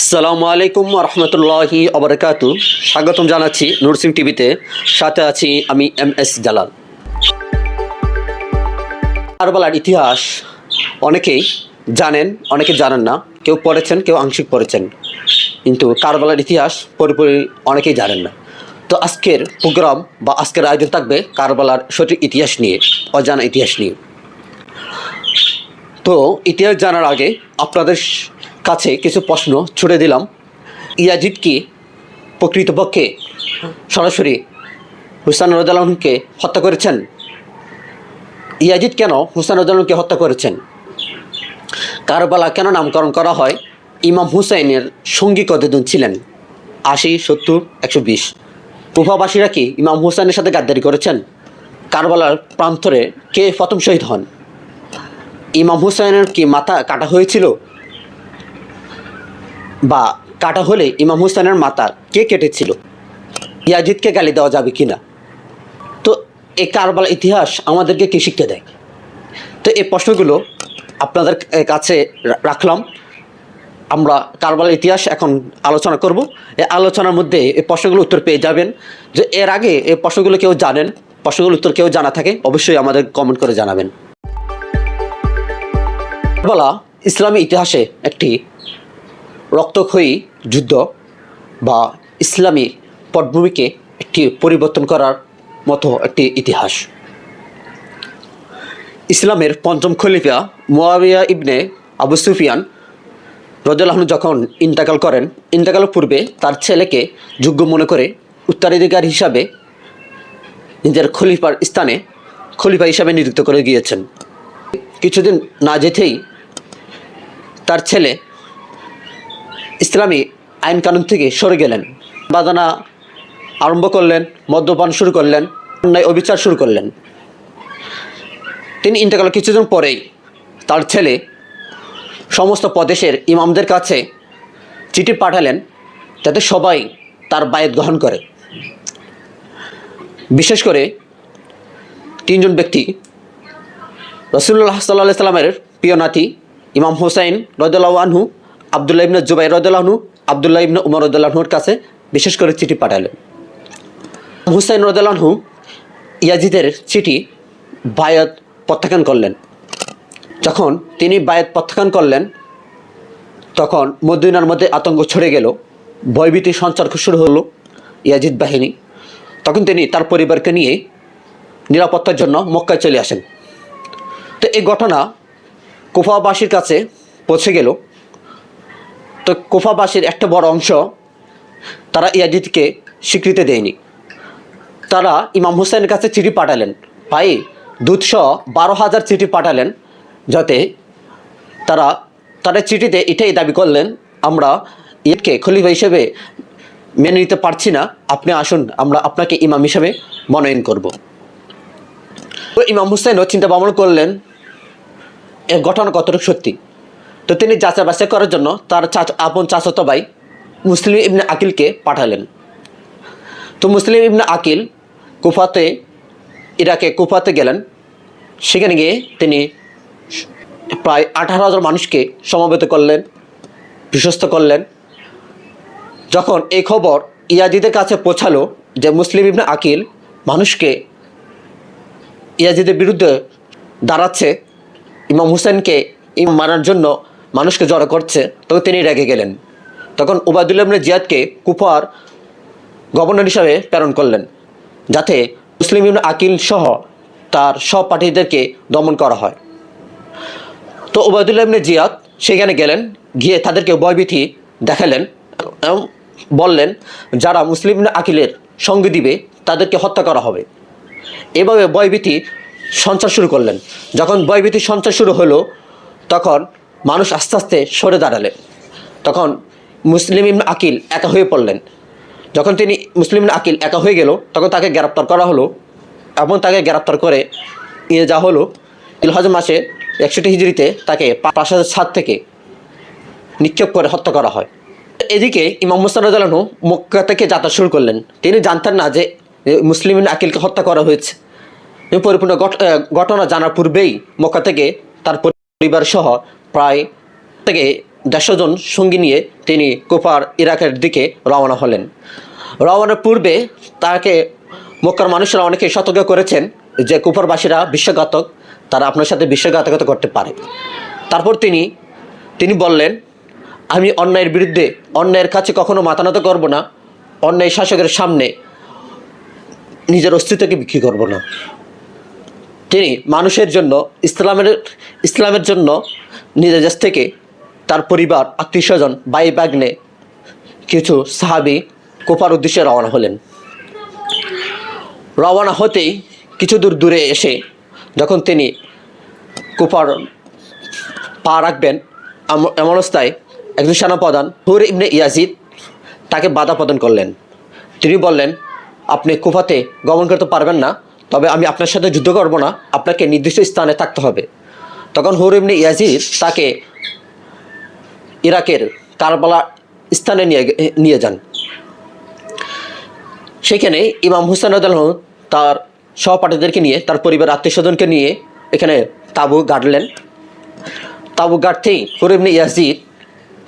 আসসালামু আলাইকুম রহমতুল্লাহি অবরকাতু স্বাগতম জানাচ্ছি নুরসিং টিভিতে। সাথে আছি আমি এম এস জালাল। কারবালার ইতিহাস অনেকেই জানেন, অনেকে জানেন না। কেউ পড়েছেন, কেউ আংশিক পড়েছেন। কিন্তু কারবালার ইতিহাস পুরোপুরি অনেকেই জানেন না। তো আজকের প্রোগ্রাম বা আজকের আয়োজন থাকবে কারবালার সঠিক ইতিহাস নিয়ে, অজানা ইতিহাস নিয়ে। তো ইতিহাস জানার আগে আপনাদের কাছে কিছু প্রশ্ন ছুড়ে দিলাম। ইয়াজিদ কি প্রকৃতপক্ষে সরাসরি হুসান রদালকে হত্যা করেছেন? ইয়াজিদ কেন হুসান রদালকে হত্যা করেছেন? কারবালা কেন নামকরণ করা হয়? ইমাম হুসাইনের সঙ্গী কতদিন ছিলেন? আশি, সত্তর, একশো বিশ। কুফাবাসীরা কি ইমাম হুসাইনের সাথে গাদ্দারি করেছেন? কারবালার প্রান্তরে কে প্রথম শহীদ হন? ইমাম হুসাইনের কি মাথা কাটা হয়েছিল? বা কাটা হলে ইমাম হুসাইনের মাথা কে কেটেছিল? ইয়াজিদকে গালি দেওয়া যাবে কি না তো এই কারবালা ইতিহাস আমাদেরকে কি শিখতে দেয়? তো এই প্রশ্নগুলো আপনাদের কাছে রাখলাম। আমরা কারবালার ইতিহাস এখন আলোচনা করব। এই আলোচনার মধ্যে এই প্রশ্নগুলো উত্তর পেয়ে যাবেন। যে এর আগে এই প্রশ্নগুলো কেউ জানেন প্রশ্নগুলো উত্তর কেউ জানা থাকে, অবশ্যই আমাদের কমেন্ট করে জানাবেন। বলা ইসলামী ইতিহাসে একটি রক্তক্ষয়ী যুদ্ধ বা ইসলামী পটভূমিকে একটি পরিবর্তন করার মতো একটি ইতিহাস। ইসলামের পঞ্চম খলিফা মোয়াবিয়া ইবনে আবু সুফিয়ান রজলাহনু যখন ইন্টাকাল করেন ইন্টাকালের পূর্বে তার ছেলেকে যোগ্য মনে করে উত্তরাধিকার হিসাবে নিজের খলিফার স্থানে খলিফা হিসাবে নিযুক্ত করে গিয়েছেন। কিছুদিন না যেতেই তার ছেলে ইসলামী আইন কানুন থেকে সরে গেলেন। বাদানা আরম্ভ করলেন, মদ্যপান শুরু করলেন, অন্যায় অবিচার শুরু করলেন। তিনি ইন্তেকালের কিছুদিন পরেই তার ছেলে সমস্ত প্রদেশের ইমামদের কাছে চিঠি পাঠালেন, যাতে সবাই তার বায়ত গ্রহণ করে। বিশেষ করে তিনজন ব্যক্তি রসুল্লাহ সাল্লাহ সাল্লামের প্রিয় নাতি, ইমাম হোসাইন রদুল্লাহ আনহু আবদুল্লাহ ইবনে জুবাই রদুল্লাহনু আবদুল্লাহ ইবনে উমর রদুল্লাহনুর কাছে বিশেষ করে চিঠি পাঠালেন। হুসাইন রদুল্লাহনু ইয়াজিদের চিঠি বায়াত প্রত্যাখ্যান করলেন। যখন তিনি বায়াত প্রত্যাখ্যান করলেন, তখন মদিনার মধ্যে আতঙ্ক ছড়ে গেল, ভয়ভীতি সঞ্চার শুরু হলো ইয়াজিদ বাহিনী। তখন তিনি তার পরিবারকে নিয়ে নিরাপত্তার জন্য মক্কায় চলে আসেন। তো এই ঘটনা কুফাবাসীর কাছে পৌঁছে গেল। তো কুফাবাসীর একটা বড় অংশ তারা ইয়াজিদকে স্বীকৃতি দেয়নি। তারা ইমাম হুসেনের কাছে চিঠি পাঠালেন। ভাই দুধসহ বারো হাজার চিঠি পাঠালেন যাতে তারা তাদের চিঠিতে এটাই দাবি করলেন, আমরা ঈদকে খলিফা হিসেবে মেনে নিতে পারছি না। আপনি আসুন, আমরা আপনাকে ইমাম হিসেবে মনোনয়ন করব। তো ইমাম হুসেনও চিন্তা ভাবনা করলেন এ ঘটনা কতটুকু সত্যি? তো তিনি যাচাই করার জন্য তার আপন চাচাতো ভাই মুসলিম ইবনে আকিলকে পাঠালেন। তো মুসলিম ইবনে আকিল কুফাতে, ইরাকে কুফাতে গেলেন। সেখানে গিয়ে তিনি প্রায় আঠারো হাজার মানুষকে সমবেত করলেন, বিশ্বস্ত করলেন। যখন এই খবর ইয়াজিদের কাছে পৌঁছালো যে মুসলিম ইবনে আকিল মানুষকে ইয়াজিদের বিরুদ্ধে দাঁড়াচ্ছে, ইমাম হুসেনকে ইমাম মারার জন্য মানুষকে জড়ো করছে, তখন তিনি রেগে গেলেন। তখন উবায়দুল্লাহ ইবনে জিয়াদকে কুফার গভর্নর হিসাবে প্রেরণ করলেন, যাতে মুসলিম ইবনে আকিল সহ তার সহপাঠীদেরকে দমন করা হয়। তো উবায়দুল্লাহ ইবনে জিয়াদ সেখানে গেলেন, গিয়ে তাদেরকে ভয়ভীতি দেখালেন এবং বললেন, যারা মুসলিম আকিলের সঙ্গে দিবে, তাদেরকে হত্যা করা হবে। এভাবে ভয়ভীতি সঞ্চার শুরু করলেন। যখন ভয়ভীতি সঞ্চার শুরু হলো, তখন মানুষ আস্তে আস্তে সরে দাঁড়ালেন। তখন মুসলিম আকিল একা হয়ে পড়লেন। যখন তিনি মুসলিম আকিল একা হয়ে গেল, তখন তাকে গ্রেপ্তার করা হলো এবং তাকে গ্রেপ্তার করে নিয়ে যাওয়া হলো। ইলহজ মাসে একষট্টি হিজড়িতে তাকে প্রাসাদের ছাদ থেকে নিক্ষেপ করে হত্যা করা হয়। এদিকে ইমাম মুস্তান মক্কা থেকে যাত্রা শুরু করলেন। তিনি জানতেন না যে মুসলিম আকিলকে হত্যা করা হয়েছে। পরিপূর্ণ ঘট- ঘটনা জানার পূর্বেই মক্কা থেকে তার পরিবার সহ প্রায় থেকে দেড়শো জন সঙ্গী নিয়ে তিনি কুফার ইরাকের দিকে রওনা হলেন। রওনার পূর্বে তাকে মক্কার মানুষরা অনেকে সতর্ক করেছেন যে কুফারবাসীরা বিশ্বঘাতক, তারা আপনার সাথে বিশ্বঘাতকতা করতে পারে। তারপর তিনি তিনি বললেন, আমি অন্যায়ের বিরুদ্ধে, অন্যায়ের কাছে কখনো মাতানত করব না। অন্যায় শাসকের সামনে নিজের অস্তিত্বকে বিক্রি করব না। তিনি মানুষের জন্য, ইসলামের ইসলামের জন্য নিজের দেশ থেকে তার পরিবার আত্মীয় স্বজন বাই বাগ্নে কিছু সাহাবি কোপার উদ্দেশ্যে রওনা হলেন। রওনা হতেই কিছু দূর দূরে এসে যখন তিনি কুপার পা রাখবেন, এম- এমন অবস্থায় একজন সেনাপ্রধান হুর ইবনে ইয়াজিদ তাকে বাধা প্রদান করলেন। তিনি বললেন, আপনি কুফাতে গমন করতে পারবেন না। তবে আমি আপনার সাথে যুদ্ধ করব না, আপনাকে নির্দিষ্ট স্থানে থাকতে হবে। তখন হুর ইবনে ইয়াজিদ তাকে ইরাকের কারবালা স্থানে নিয়ে নিয়ে যান। সেখানে ইমাম হুসেন তার সহপাঠীদেরকে নিয়ে, তার পরিবার আত্মীয় স্বজনকে নিয়ে এখানে তাবু গাড়লেন। তাবু গাড়তেই হুরিবনি ইয়াজিদ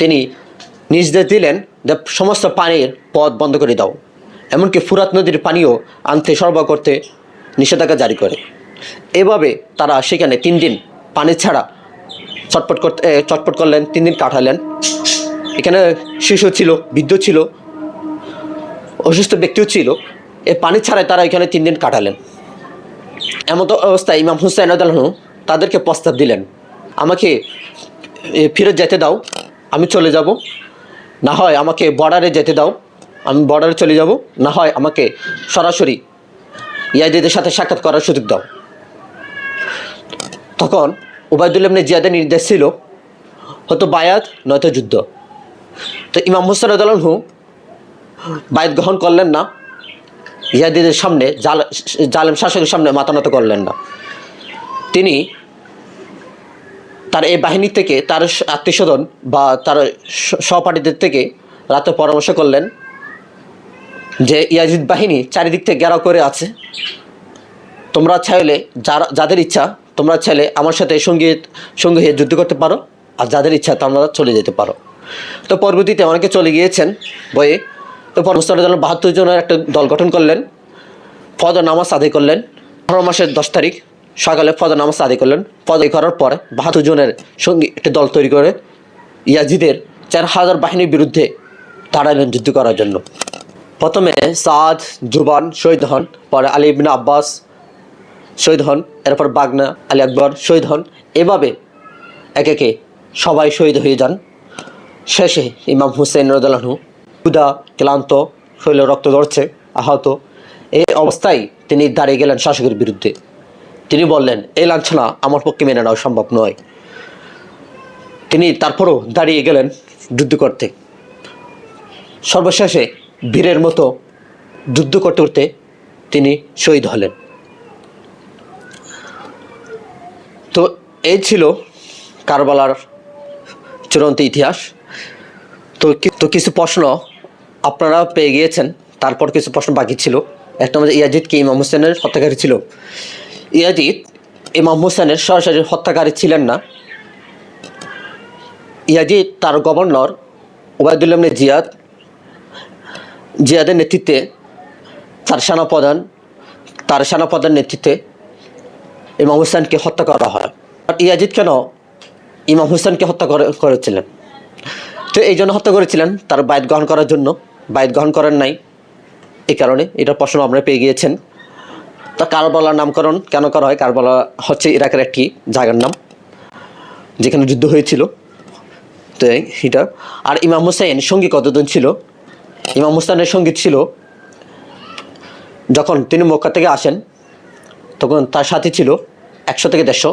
তিনি নির্দেশ দিলেন যে সমস্ত পানির পথ বন্ধ করে দাও, এমনকি ফুরাত নদীর পানিও আনতে সরবরাহ করতে নিষেধাজ্ঞা জারি করে। এভাবে তারা সেখানে তিন দিন পানি ছাড়া চটপট করতে চটপট করলেন, তিন দিন কাটালেন। এখানে শিশু ছিল, বৃদ্ধ ছিল, অসুস্থ ব্যক্তিও ছিল। এ পানি ছাড়াই তারা এখানে তিন দিন কাটালেন। এমন তো অবস্থায় ইমাম হুসাইন আদালহু তাদেরকে প্রস্তাব দিলেন, আমাকে ফিরে যেতে দাও, আমি চলে যাব। না হয় আমাকে বর্ডারে যেতে দাও, আমি বর্ডারে চলে যাব। না হয় আমাকে সরাসরি ইয়াজিদের সাথে সাক্ষাৎ করার সুযোগ দাও। তখন উবায়দুল ইবনে জিয়াদের নির্দেশ ছিল হয়তো বায়াত, নয়তো যুদ্ধ। তো ইমাম হুসাইন আদালহু বায়াত গ্রহণ করলেন না ইয়াদিদের সামনে জাল- জালেম শাসকের সামনে মাতানত করলেন না। তিনি তার এই বাহিনী থেকে তার আত্মীয় স্বজন বা তার সহপাঠীদের থেকে রাতে পরামর্শ করলেন যে ইয়াজিদ বাহিনী চারিদিক থেকে ঘেরাও করে আছে। তোমরা চাইলে যারা যাদের ইচ্ছা, তোমরা চাইলে আমার সাথে সংগীত সঙ্গে হয়ে যুদ্ধ করতে পারো, আর যাদের ইচ্ছা তোমরা চলে যেতে পারো। তো পরবর্তীতে অনেকে চলে গিয়েছেন বয়ে তো পরবর্তীতে জন্য বাহাত্তর জনের একটা দল গঠন করলেন, ফজর নামাজ আদায় করলেন। আঠারো মাসের দশ তারিখ সকালে ফজর নামাজ আদায় করলেন। ফজর করার পর বাহাত্তর জনের সঙ্গে একটি দল তৈরি করে ইয়াজিদের চার হাজার বাহিনীর বিরুদ্ধে দাঁড়ালেন যুদ্ধ করার জন্য। প্রথমে সাদ জুবান শহীদ হন, পরে আলী ইবিন আব্বাস শহীদ হন, এরপর বাগনা, আলী আকবর শহীদ হন। এভাবে এক একে সবাই শহীদ হয়ে যান। শেষে ইমাম হুসেন রদালাহু ক্ষুদা ক্লান্ত, শরীরে রক্ত ধরছে, আহত। এই অবস্থায় তিনি দাঁড়িয়ে গেলেন শাসকের বিরুদ্ধে। তিনি বললেন, এই লাঞ্ছনা আমার পক্ষে মেনে নেওয়া সম্ভব নয়। তিনি তারপরও দাঁড়িয়ে গেলেন যুদ্ধ করতে। সর্বশেষে বীরের মতো যুদ্ধ করতে করতে তিনি শহীদ হলেন। তো এই ছিল কারবালার চূড়ান্ত ইতিহাস। তো তো কিছু প্রশ্ন আপনারা পেয়ে গিয়েছেন, তারপর কিছু প্রশ্ন বাকি ছিল। একটা আমাদের ইয়াজিদ কি ইমাম হোসেনের হত্যাকারী ছিল? ইয়াজিদ ইমাম হোসেনের সরাসরি হত্যাকারী ছিলেন না। ইয়াজিদ তার গভর্নর ওবায়দুল্লাহ জিয়াদ জিয়াদের নেতৃত্বে তার সেনাপ্রধান তার সেনাপ্রধান নেতৃত্বে ইমাম হোসেনকে হত্যা করা হয়। আর ইয়াজিদ কেন ইমাম হুসেনকে হত্যা করে, করেছিলেন? তো এই জন্য হত্যা করেছিলেন, তার বায়ত গ্রহণ করার জন্য। বায়ত গ্রহণ করেন নাই, এই কারণে এটা প্রশ্ন আপনারা পেয়ে গিয়েছেন। তা কারবালার নামকরণ কেন করা হয়? কারবালা হচ্ছে ইরাকের একটি জায়গার নাম, যেখানে যুদ্ধ হয়েছিল। তো এটা আর ইমাম হুসাইন সঙ্গী কতজন ছিল? ইমাম হুসাইনের সংগীত ছিল, যখন তিনি মক্কা থেকে আসেন, তখন তার সাথে ছিল একশো থেকে দেড়শো।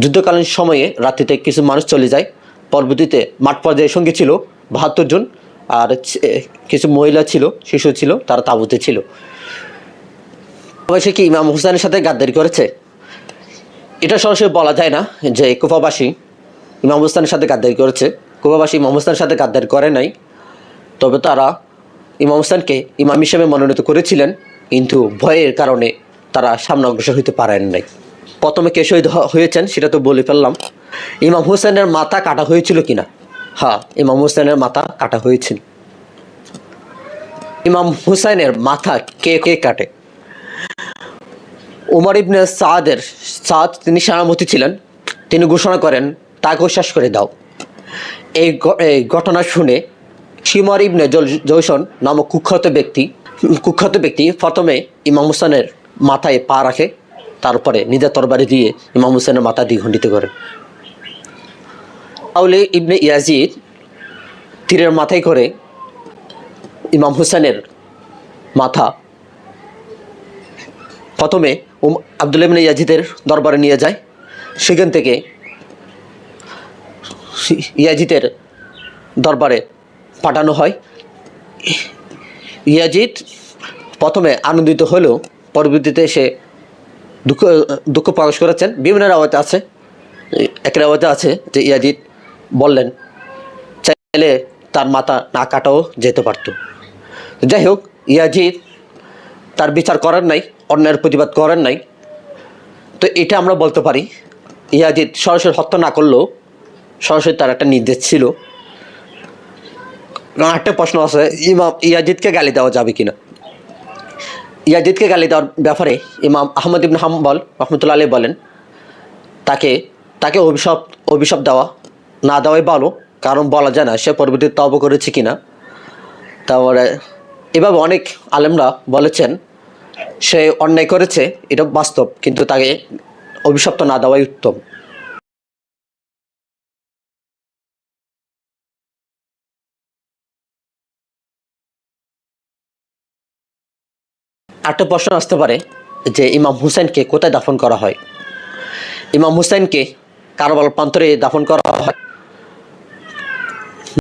যুদ্ধকালীন সময়ে রাত্রিতে কিছু মানুষ চলে যায়। পরবর্তীতে মাঠ পর্যায়ে সঙ্গী ছিল বাহাত্তর জন আর কিছু মহিলা ছিল, শিশু ছিল, তারা তাঁবুতে ছিল। অবশ্যই কি ইমাম হুসাইনের সাথে গাদ্দারি করেছে? এটা সরাসরি বলা যায় না যে কুফাবাসী ইমাম হুসাইনের সাথে গাদ্দারি করেছে। কুফাবাসী ইমাম হুসাইনের সাথে গাদ্দারি করে নাই। তবে তারা ইমাম হুসাইনকে ইমাম হিসেবে মনোনীত করেছিলেন, কিন্তু ভয়ের কারণে তারা সামনে অগ্রসর হইতে পারেন নাই। প্রথমে কে শহীদ হয়েছেন সেটা তো বলে ফেললাম। ইমাম হুসেনের মাথা কাটা হয়েছিল কিনা? হ্যাঁ ইমাম হুসাইনের মাথা কাটা হয়েছিল ইমাম হুসাইনের মাথা কে কে কাটে? উমর ইবনে সাদের, সাদ তিনি সেনাপতি ছিলেন। তিনি ঘোষণা করেন, তাকেও শেষ করে দাও। এই ঘটনা শুনে সিমর ইবনে জৈসন নামক কুখ্যাত ব্যক্তি কুখ্যাত ব্যক্তি প্রথমে ইমাম হুসেনের মাথায় পা রাখে, তারপরে নিজের তরবারি দিয়ে ইমাম হুসেনের মাথা দ্বিখণ্ডিত করে। তাহলে ইবনে ইয়াজিদ তীরের মাথায় করে ইমাম হুসেনের মাথা প্রথমে উম আবদুল্লাহ ইবনে ইয়াজিদের দরবারে নিয়ে যায়। সেখান থেকে ইয়াজিদের দরবারে পাঠানো হয়। ইয়াজিদ প্রথমে আনন্দিত হলেও পরবর্তীতে সে দুঃখ দুঃখ প্রকাশ করেছেন। বিভিন্ন রাওয়াতে আছে, এক রাওয়াতে আছে যে ইয়াজিদ বললেন, চাইলে তার মাথা না কাটাও যেতে পারত। যাই হোক, ইয়াজিদ তার বিচার করেন নাই, অন্যায়ের প্রতিবাদ করেন নাই। তো এটা আমরা বলতে পারি, ইয়াজিদ সরাসরি হত্যা না করলেও সরাসরি তার একটা নির্দেশ ছিল। একটা প্রশ্ন আছে। ইমাম ইয়াজিদকে গালি দেওয়া যাবে কিনা? ইয়াজিদকে গালি দেওয়ার ব্যাপারে ইমাম আহমদ ইবন হাম্বল রহমতুল্লা আলী বলেন, তাকে তাকে অভিশাপ অভিশাপ দেওয়া না দেওয়াই ভালো, কারণ বলা যায় না সে পরবর্তীতে তব করেছে কিনা। তারপরে এভাবে অনেক আলেমরা বলেছেন, সে অন্যায় করেছে, এটা বাস্তব, কিন্তু তাকে অভিশপ্ত না দেওয়াই উত্তম। একটা প্রশ্ন আসতে পারে যে ইমাম হুসেনকে কোথায় দাফন করা হয়? ইমাম হুসেনকে কারবাল প্রান্তরে দাফন করা হয়?